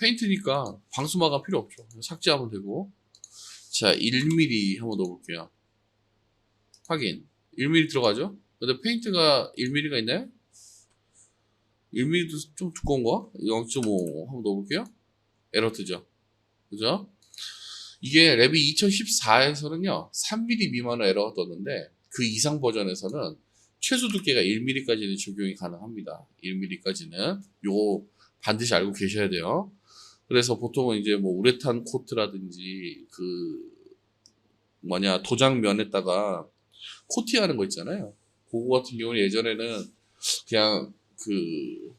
페인트니까 방수마가 필요 없죠. 삭제하면 되고. 자, 1mm 한번 넣어볼게요. 확인. 1mm 들어가죠? 근데 페인트가 1mm가 있나요? 1mm도 좀 두꺼운 거? 0.5 한번 넣어볼게요. 에러 뜨죠? 그죠? 이게 랩이 2014에서는요, 3mm 미만의 에러가 떴는데, 그 이상 버전에서는 최소 두께가 1mm까지는 적용이 가능합니다. 1mm까지는. 요거 반드시 알고 계셔야 돼요. 그래서 보통은 이제 뭐 우레탄 코트라든지 그 뭐냐 도장 면에다가 코팅하는 거 있잖아요. 그거 같은 경우는 예전에는 그냥 그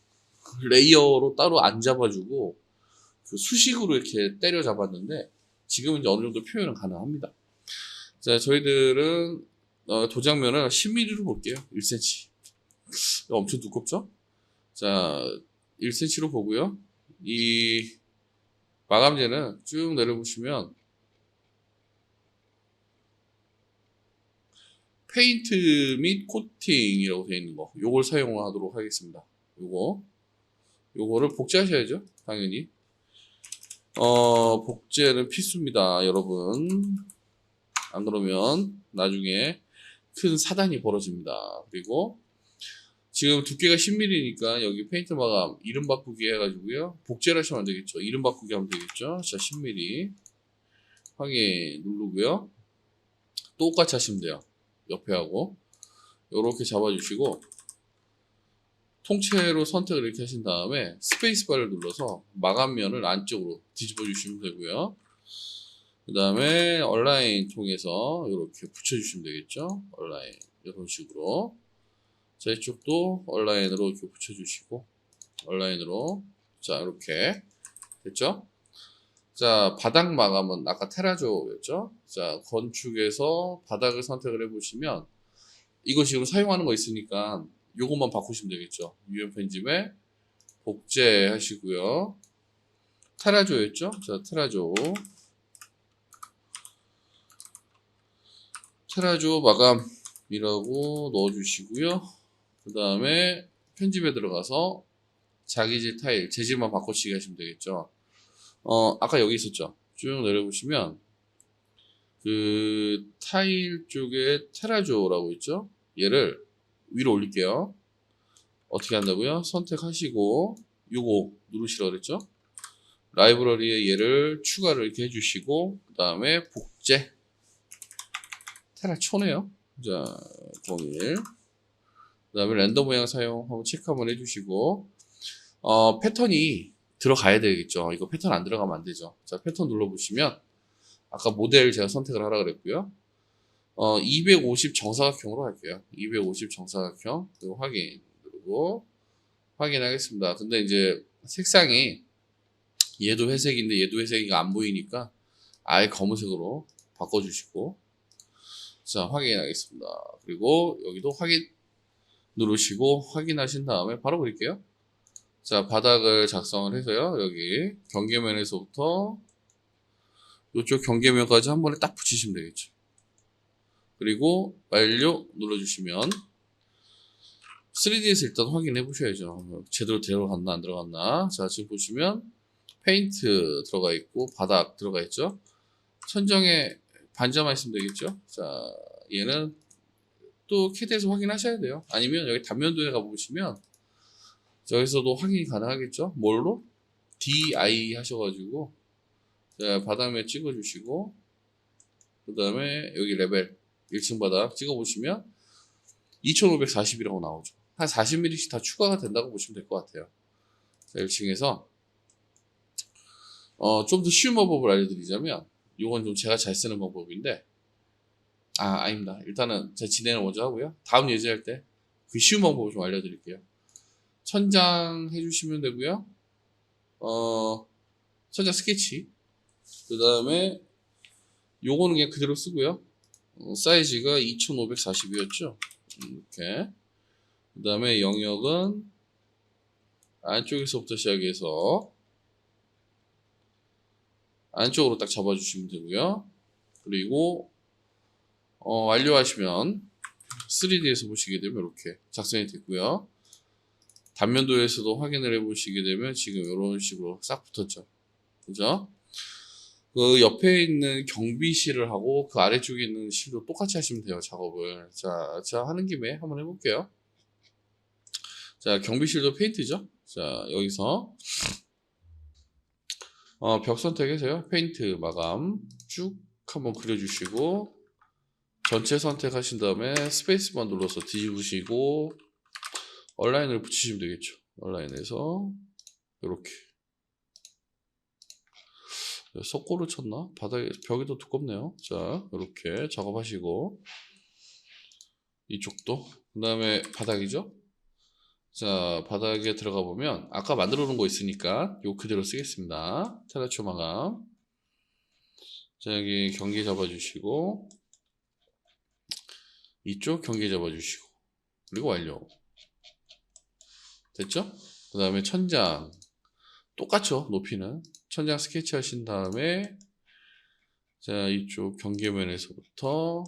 레이어로 따로 안 잡아주고 그 수식으로 이렇게 때려 잡았는데 지금은 이제 어느 정도 표현은 가능합니다. 자, 저희들은 어, 도장면을 10mm로 볼게요. 1cm. 엄청 두껍죠? 자, 1cm로 보고요. 이 마감재는 쭉 내려보시면 페인트 및 코팅이라고 되어 있는 거 요걸 사용하도록 하겠습니다. 요거. 요거를 복제하셔야죠 당연히. 어 복제는 필수입니다 여러분. 안 그러면 나중에 큰 사단이 벌어집니다. 그리고 지금 두께가 10mm니까 여기 페인트 마감 이름 바꾸기 해가지고요. 복제를 하시면 안 되겠죠. 이름 바꾸기 하면 되겠죠. 자 10mm 확인 누르고요. 똑같이 하시면 돼요. 옆에 하고. 이렇게 잡아주시고 통째로 선택을 이렇게 하신 다음에 스페이스바를 눌러서 마감면을 안쪽으로 뒤집어 주시면 되고요. 그 다음에 온라인 통해서 이렇게 붙여주시면 되겠죠. 온라인 이런 식으로 자 이쪽도 온라인으로 이렇게 붙여주시고 온라인으로 자 이렇게 됐죠 자, 바닥 마감은 아까 테라조였죠? 자, 건축에서 바닥을 선택을 해보시면 이거 지금 사용하는 거 있으니까 요것만 바꾸시면 되겠죠. 유형 편집에 복제 하시고요. 테라조였죠? 자, 테라조. 테라조 마감이라고 넣어주시고요. 그 다음에 편집에 들어가서 자기질 타일, 재질만 바꿔치기 하시면 되겠죠. 어, 아까 여기 있었죠. 쭉 내려보시면, 그, 타일 쪽에 테라조라고 있죠. 얘를 위로 올릴게요. 어떻게 한다고요? 선택하시고, 요거 누르시라 그랬죠. 라이브러리에 얘를 추가를 이렇게 해주시고, 그 다음에 복제. 테라초네요. 자, 01. 그 다음에 렌더 모양 사용 한번 체크 한번 해주시고, 어, 패턴이 들어가야 되겠죠. 이거 패턴 안 들어가면 안 되죠. 자, 패턴 눌러보시면, 아까 모델 제가 선택을 하라 그랬고요. 어, 250 정사각형으로 할게요. 250 정사각형. 그리고 확인 누르고, 확인하겠습니다. 근데 이제 색상이 얘도 회색인데 얘도 회색이가 안 보이니까 아예 검은색으로 바꿔주시고, 자, 확인하겠습니다. 그리고 여기도 확인 누르시고 확인하신 다음에 바로 그릴게요. 자, 바닥을 작성을 해서요. 여기 경계면에서부터 이쪽 경계면까지 한 번에 딱 붙이시면 되겠죠. 그리고 완료 눌러주시면 3D에서 일단 확인해 보셔야죠. 제대로 들어갔나 안 들어갔나. 자, 지금 보시면 페인트 들어가 있고 바닥 들어가 있죠. 천정에 반점만 있으면 되겠죠. 자, 얘는 또 캐드에서 확인하셔야 돼요. 아니면 여기 단면도에 가보시면 저기서도 확인이 가능하겠죠? 뭘로? DI 하셔가지고 자, 바닥면 찍어주시고 그 다음에 여기 레벨 1층 바닥 찍어보시면 2540이라고 나오죠. 한 40mm씩 다 추가가 된다고 보시면 될 것 같아요. 자, 1층에서 어, 좀 더 쉬운 방법을 알려드리자면 이건 좀 제가 잘 쓰는 방법인데 아 아닙니다. 일단은 제 진행을 먼저 하고요. 다음 예제할 때 그 쉬운 방법을 좀 알려드릴게요. 천장 해주시면 되고요. 어, 천장 스케치. 그 다음에 요거는 그냥 그대로 쓰고요. 어, 사이즈가 2540이었죠. 이렇게. 그 다음에 영역은 안쪽에서부터 시작해서 안쪽으로 딱 잡아주시면 되고요. 그리고 어, 완료하시면 3D에서 보시게 되면 이렇게 작성이 됐고요. 단면도에서도 확인을 해보시게 되면 지금 이런 식으로 싹 붙었죠. 그죠? 그 옆에 있는 경비실을 하고 그 아래쪽에 있는 실도 똑같이 하시면 돼요, 작업을. 자, 자, 하는 김에 한번 해볼게요. 자, 경비실도 페인트죠? 자, 여기서, 어, 벽 선택해서요. 페인트 마감 쭉 한번 그려주시고, 전체 선택하신 다음에 스페이스만 눌러서 뒤집으시고, 얼라인을 붙이시면 되겠죠. 얼라인에서, 이렇게. 속고를 쳤나? 바닥에 벽이 더 두껍네요. 자, 이렇게 작업하시고 이쪽도 그 다음에 바닥이죠. 자, 바닥에 들어가 보면 아까 만들어 놓은 거 있으니까 요 그대로 쓰겠습니다. 테라초 마감. 자, 여기 경계 잡아주시고 이쪽 경계 잡아주시고 그리고 완료. 됐죠? 그 다음에 천장. 똑같죠 높이는. 천장 스케치 하신 다음에 자 이쪽 경계면에서부터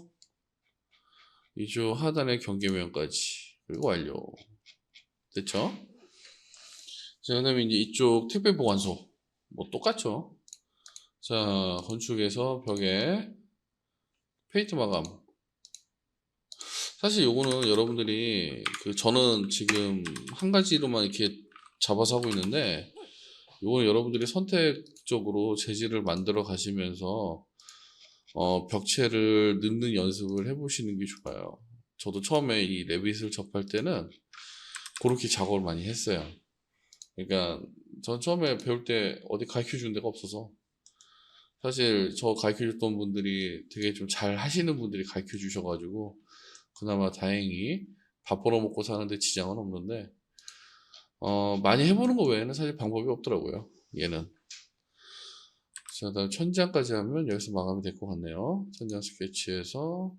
이쪽 하단의 경계면까지 그리고 완료. 됐죠? 자 그 다음에 이제 이쪽 택배 보관소. 뭐 똑같죠? 자 건축에서 벽에 페인트 마감 사실 요거는 여러분들이 그 저는 지금 한 가지로만 이렇게 잡아서 하고 있는데 요거는 여러분들이 선택적으로 재질을 만들어 가시면서 어, 벽체를 넣는 연습을 해보시는 게 좋아요. 저도 처음에 이 레빗을 접할 때는 그렇게 작업을 많이 했어요. 그러니까 전 처음에 배울 때 어디 가르쳐 준 데가 없어서 사실 저 가르쳐 줬던 분들이 되게 좀 잘 하시는 분들이 가르쳐 주셔가지고 그나마 다행히 밥 벌어 먹고 사는데 지장은 없는데 어, 많이 해보는 거 외에는 사실 방법이 없더라고요. 얘는. 자, 다음 천장까지 하면 여기서 마감이 될 것 같네요. 천장 스케치에서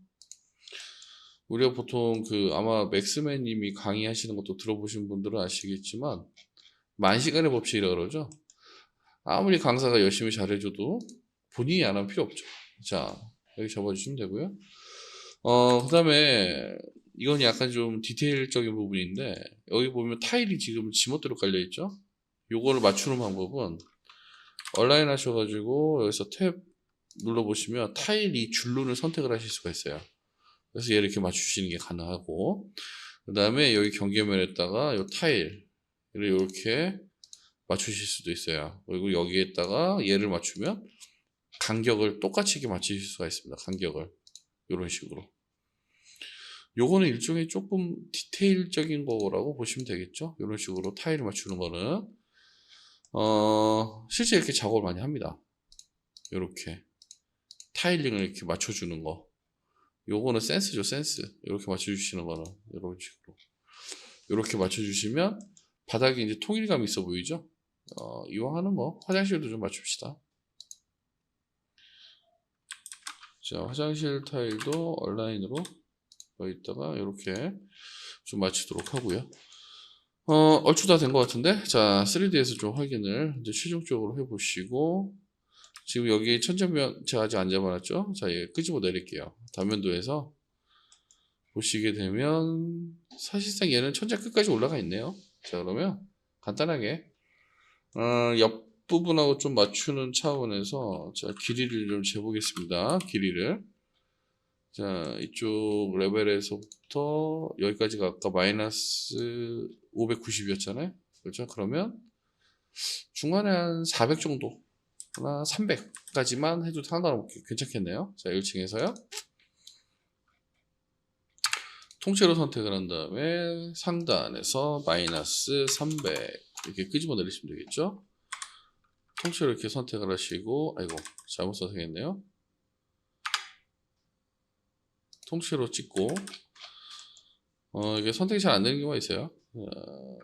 우리가 보통 그 아마 맥스맨님이 강의하시는 것도 들어보신 분들은 아시겠지만 만 시간의 법칙이라 그러죠. 아무리 강사가 열심히 잘해줘도 본인이 안 하면 필요 없죠. 자, 여기 접어주시면 되고요. 어, 그 다음에 이건 약간 좀 디테일적인 부분인데 여기 보면 타일이 지금 지멋대로 깔려 있죠? 요거를 맞추는 방법은 얼라인 하셔가지고 여기서 탭 눌러보시면 타일 이 줄눈을 선택을 하실 수가 있어요. 그래서 얘를 이렇게 맞추시는 게 가능하고 그 다음에 여기 경계면에다가 요 타일을 이렇게 맞추실 수도 있어요. 그리고 여기에다가 얘를 맞추면 간격을 똑같이 이렇게 맞추실 수가 있습니다. 간격을. 이런 식으로 요거는 일종의 조금 디테일적인 거라고 보시면 되겠죠. 이런 식으로 타일을 맞추는 거는 어, 실제 이렇게 작업을 많이 합니다. 이렇게 타일링을 이렇게 맞춰주는 거. 요거는 센스죠, 센스. 이렇게 맞춰주시는 거는 이런 식으로 이렇게 맞춰주시면 바닥에 이제 통일감이 있어 보이죠. 어, 이왕 하는 거 화장실도 좀 맞춥시다. 자, 화장실 타일도 온라인으로 여기다가 이렇게 좀 맞추도록 하고요. 어, 얼추 다 된 것 같은데, 자, 3D에서 좀 확인을 이제 최종적으로 해보시고, 지금 여기 천장면 제가 아직 안 잡아놨죠? 자, 얘 끄집어 내릴게요. 단면도에서 보시게 되면, 사실상 얘는 천장 끝까지 올라가 있네요. 자, 그러면 간단하게, 어, 옆 부분하고 좀 맞추는 차원에서, 자, 길이를 좀 재보겠습니다. 길이를. 자, 이쪽 레벨에서부터 여기까지가 아까 마이너스 590이었잖아요. 그렇죠? 그러면 중간에 한 400 정도, 나 300까지만 해도 상관없게 괜찮겠네요. 자, 1층에서요. 통째로 선택을 한 다음에 상단에서 마이너스 300 이렇게 끄집어 내리시면 되겠죠. 통째로 이렇게 선택을 하시고, 아이고, 잘못 선택했네요. 통째로 찍고 어, 이게 선택이 잘 안 되는 경우가 있어요. 어,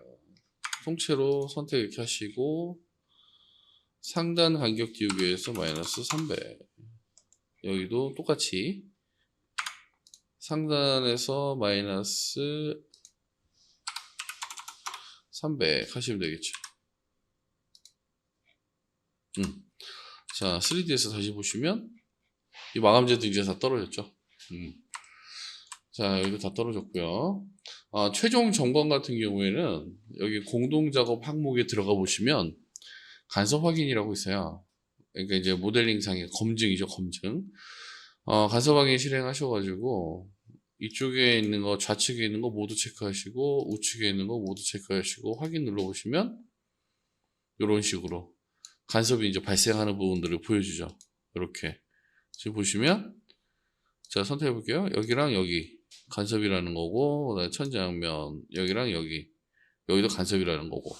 통째로 선택 이렇게 하시고 상단 간격 띄우기에서 마이너스 300 여기도 똑같이 상단에서 마이너스 300 하시면 되겠죠. 음. 자, 3D에서 다시 보시면 이 마감재도 이제 다 떨어졌죠. 음. 자, 여기도 다 떨어졌고요. 아, 최종 점검 같은 경우에는 여기 공동 작업 항목에 들어가 보시면 간섭 확인이라고 있어요. 그러니까 이제 모델링상의 검증이죠, 검증. 어, 간섭 확인 실행하셔가지고 이쪽에 있는 거, 좌측에 있는 거 모두 체크하시고 우측에 있는 거 모두 체크하시고 확인 눌러보시면 이런 식으로 간섭이 이제 발생하는 부분들을 보여주죠. 이렇게 지금 보시면 자 선택해 볼게요. 여기랑 여기 간섭이라는 거고 천장면 여기랑 여기 여기도 간섭이라는 거고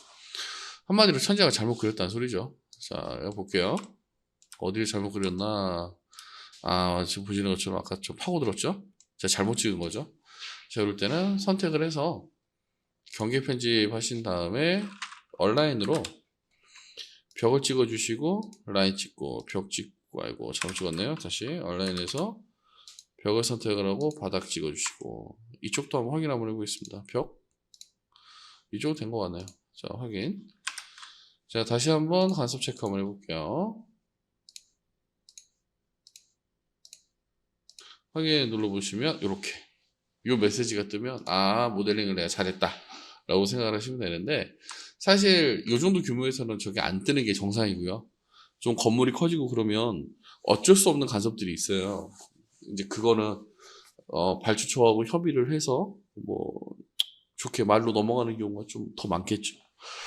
한마디로 천장을 잘못 그렸다는 소리죠. 자 여기 볼게요. 어디를 잘못 그렸나? 아 지금 보시는 것처럼 아까 좀 파고들었죠? 제가 잘못 찍은 거죠. 자 이럴 때는 선택을 해서 경계 편집하신 다음에 온라인으로 벽을 찍어 주시고 라인 찍고 벽 찍고 아이고 잘못 찍었네요. 다시 온라인에서 벽을 선택을 하고 바닥 찍어 주시고 이쪽도 한번 확인 한번 해보겠습니다. 벽 이쪽 된 것 같네요. 자 확인. 자 다시 한번 간섭 체크 한번 해볼게요. 확인 눌러보시면 이렇게 이 메시지가 뜨면 아 모델링을 내가 잘했다 라고 생각을 하시면 되는데 사실 이 정도 규모에서는 저게 안 뜨는 게 정상이고요 좀 건물이 커지고 그러면 어쩔 수 없는 간섭들이 있어요 이제 그거는 어, 발주처하고 협의를 해서 뭐 좋게 말로 넘어가는 경우가 좀 더 많겠죠